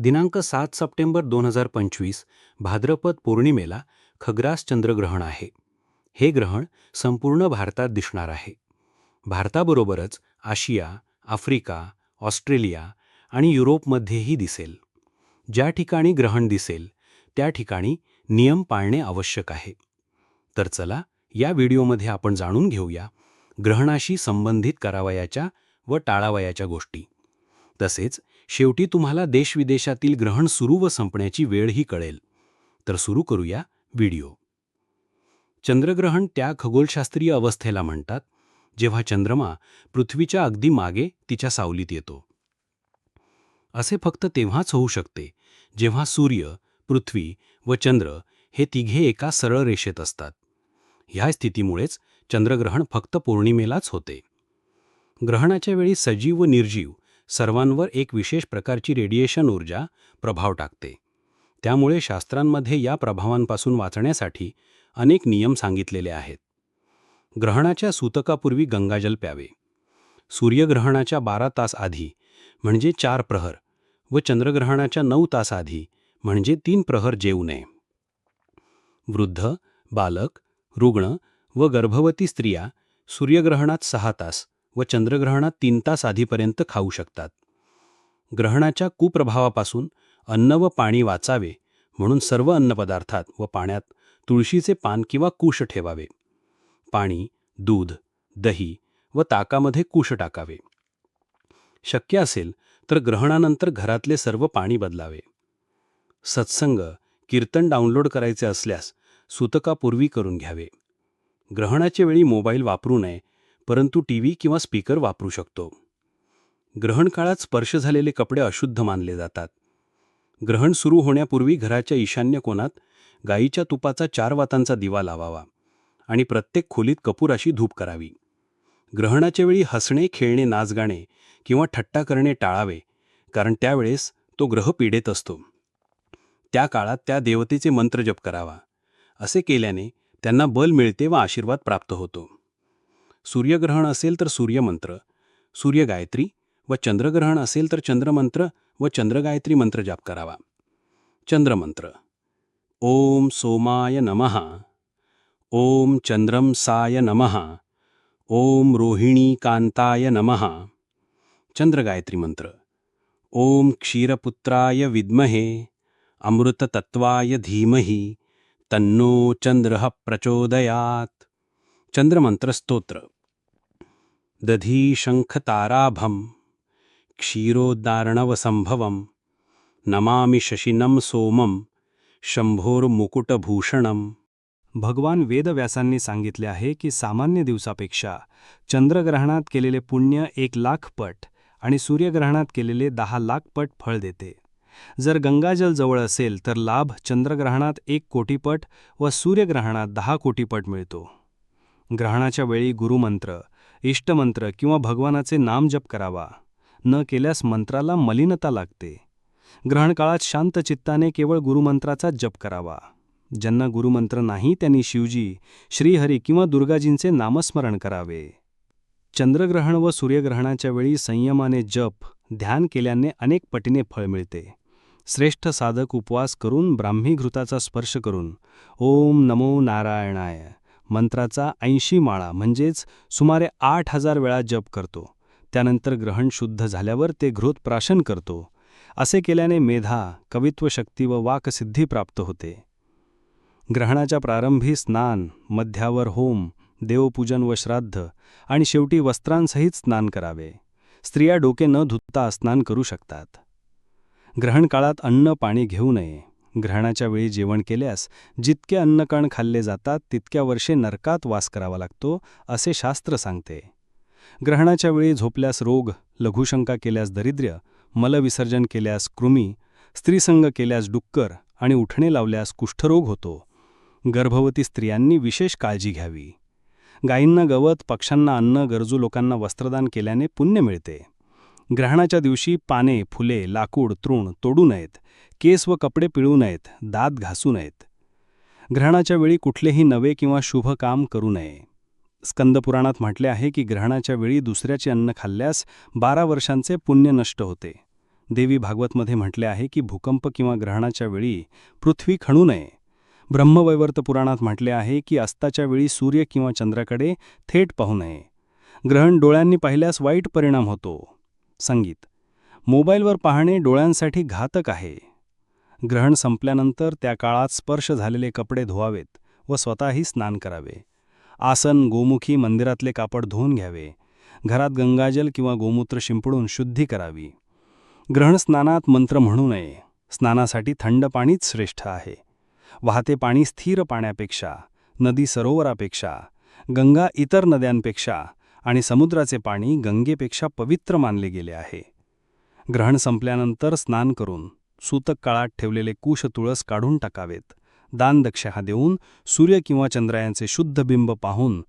दिनांक सात सप्टेंबर दोन हजार पंचवीस भाद्रपद पौर्णिमेला खग्रास चंद्रग्रहण आहे. हे ग्रहण संपूर्ण भारतात दिसणार आहे. भारताबरोबरच आशिया आफ्रिका ऑस्ट्रेलिया आणि युरोपमध्येही दिसेल. ज्या ठिकाणी ग्रहण दिसेल त्या ठिकाणी नियम पाळणे आवश्यक आहे. तर चला या व्हिडिओमध्ये आपण जाणून घेऊया ग्रहणाशी संबंधित करावयाच्या व टाळावयाच्या गोष्टी. तसेच शेवटी तुम्हाला देशविदेशातील ग्रहण सुरू व संपण्याची वेळही कळेल. तर सुरू करूया व्हिडिओ. चंद्रग्रहण त्या खगोलशास्त्रीय अवस्थेला म्हणतात जेव्हा चंद्रमा पृथ्वीच्या अगदी मागे तिच्या सावलीत येतो. असे फक्त तेव्हाच होऊ शकते जेव्हा सूर्य पृथ्वी व चंद्र हे तिघे एका सरळ रेषेत असतात. ह्या स्थितीमुळेच चंद्रग्रहण फक्त पौर्णिमेलाच होते. ग्रहणाच्या वेळी सजीव व निर्जीव सर्वांवर एक विशेष प्रकारची रेडिएशन ऊर्जा प्रभाव टाकते. त्यामुळे शास्त्रांमध्ये या प्रभावांपासून वाचण्यासाठी अनेक नियम सांगितलेले आहेत. ग्रहणाच्या सूतकापूर्वी गंगाजल प्यावे. सूर्यग्रहणाच्या बारा तास आधी म्हणजे चार प्रहर व चंद्रग्रहणाच्या नऊ तास आधी म्हणजे तीन प्रहर जेवू नये. वृद्ध बालक रुग्ण व गर्भवती स्त्रिया सूर्यग्रहणात सहा तास व चंद्रग्रहणात तीन तास आधीपर्यंत खाऊ शकतात. ग्रहणाच्या कुप्रभावापासून अन्न व पाणी वाचावे म्हणून सर्व अन्नपदार्थात व पाण्यात तुळशीचे पान किंवा कुश ठेवावे. पाणी दूध दही व ताकामध्ये कुश टाकावे. शक्य असेल तर ग्रहणानंतर घरातले सर्व पाणी बदलावे. सत्संग कीर्तन डाउनलोड करायचे असल्यास सूतकापूर्वी करून घ्यावे. ग्रहणाच्या वेळी मोबाईल वापरू नये परंतु टीव्ही किंवा स्पीकर वापरू शकतो. ग्रहण काळात स्पर्श झालेले कपडे अशुद्ध मानले जातात. ग्रहण सुरू होण्यापूर्वी घराच्या ईशान्य कोणात गाईच्या तुपाचा चार वातांचा दिवा लावावा आणि प्रत्येक खोलीत कपूराशी धूप करावी. ग्रहणाच्या वेळी हसणे खेळणे नाचगाणे किंवा ठट्टा करणे टाळावे कारण त्यावेळेस तो ग्रह पीडेत असतो. त्या काळात त्या देवतेचे मंत्र जप करावा. असे केल्याने त्यांना बल मिळते व आशीर्वाद प्राप्त होतो. सूर्यग्रहण असेल तर सूर्यमंत्र सूर्यगायत्री व चंद्रग्रहण असेल तर चंद्रमंत्र व चंद्रगायत्री मंत्र जाप करावा. चंद्रमंत्र ओम सोमाय नमः ओम चंद्रम साय नमः ओम रोहिणी कांताय नमः. चंद्रगायत्री मंत्र ओम क्षीरपुत्राय विद्महे अमृततत्वाय धीमहि तन्नो चंद्र प्रचोदयात. चंद्रमंत्रस्तोत्र दधी शंखताराभं क्षीरोद्दारणवसंभवं नमामि शशिनं सोमं शंभोर्मुकुटभूषणम भगवान वेदव्यासांनी सांगितले आहे की सामान्य दिवसापेक्षा चंद्रग्रहणात केलेले पुण्य एक लाख पट आणि सूर्यग्रहणात केलेले दहा लाख पट फळ देते. जर गंगाजल जवळ असेल तर लाभ चंद्रग्रहणात एक कोटीपट व सूर्यग्रहणात दहा कोटीपट मिळतो. ग्रहणाच्या वेळी गुरुमंत्र इष्टमंत्र किंवा भगवानाचे नाम जप करावा. न केल्यास मंत्राला मलिनता लागते. ग्रहणकाळात शांत चित्ताने केवळ गुरुमंत्राचा जप करावा. ज्यांना गुरुमंत्र नाही त्यांनी शिवजी श्रीहरी किंवा दुर्गाजींचे नामस्मरण करावे. चंद्रग्रहण व सूर्यग्रहणाच्या वेळी संयमाने जप ध्यान केल्याने अनेक पटीने फळ मिळते. श्रेष्ठ साधक उपवास करून ब्राह्मी घृताचा स्पर्श करून ओम नमो नारायणाय. मंत्राचा ऐंशी माळा म्हणजेच सुमारे आठ हजार वेळा जप करतो. त्यानंतर ग्रहण शुद्ध झाल्यावर ते घृत प्राशन करतो. असे केल्याने मेधा कवित्वशक्ती व वाकसिद्धी प्राप्त होते. ग्रहणाच्या प्रारंभी स्नान मध्यावर होम देवपूजन व श्राद्ध आणि शेवटी वस्त्रांसहित स्नान करावे. स्त्रिया डोके न धुता स्नान करू शकतात. ग्रहण काळात अन्न पाणी घेऊ नये. ग्रहणाच्या वेळी जेवण केल्यास जितके अन्नकण खाल्ले जातात तितक्या वर्षे नरकात वास करावा लागतो असे शास्त्र सांगते. ग्रहणाच्या वेळी झोपल्यास रोग लघुशंका केल्यास दरिद्र्य मलविसर्जन केल्यास कृमी स्त्रीसंग केल्यास डुक्कर आणि उठणे लावल्यास कुष्ठरोग होतो. गर्भवती स्त्रियांनी विशेष काळजी घ्यावी. गायींना गवत पक्ष्यांना अन्न गरजू लोकांना वस्त्रदान केल्याने पुण्य मिळते. ग्रहणाच्या दिवशी पाने फुले लाकूड तृण तोडू नयेत. केस व कपडे पिळू नयेत दात घासू नयेत. ग्रहणाच्या वेळी कुठलेही नवे किंवा शुभ काम करू नये. स्कंदपुराणात म्हटले आहे की ग्रहणाच्या वेळी दुसऱ्याचे अन्न खाल्ल्यास बारा वर्षांचे पुण्य नष्ट होते. देवी भागवतमध्ये म्हटले आहे की भूकंप किंवा ग्रहणाच्या वेळी पृथ्वी खणू नये. ब्रह्मवैवर्त पुराणात म्हटले आहे की अस्ताच्या वेळी सूर्य किंवा चंद्राकडे थेट पाहू नये. ग्रहण डोळ्यांनी पाहिल्यास वाईट परिणाम होतो. संगीत. मोबाईलवर पाहणे डोळ्यांसाठी घातक आहे. ग्रहण संपल्यानंतर त्या काळात स्पर्श झालेले कपडे धुवावेत व स्वतःही स्नान करावे. आसन गोमुखी मंदिरातले कापड धुवून घ्यावे. घरात गंगाजल किंवा गोमूत्र शिंपडून शुद्धी करावी. ग्रहण स्नानात मंत्र म्हणू नये. स्नानासाठी थंड पाणीच श्रेष्ठ आहे. वाहते पाणी स्थिर पाण्यापेक्षा नदी सरोवरापेक्षा गंगा इतर नद्यांपेक्षा आणि समुद्राचे पाणी गंगेपेक्षा पवित्र मानले गेले आहे. ग्रहण संपल्यानंतर स्नान करून सूतक काळात ठेवलेले कुश तुळस काढून टाकावेत. दानदक्षिणा देऊन सूर्य किंवा चंद्रायांचे शुद्ध बिंब पाहून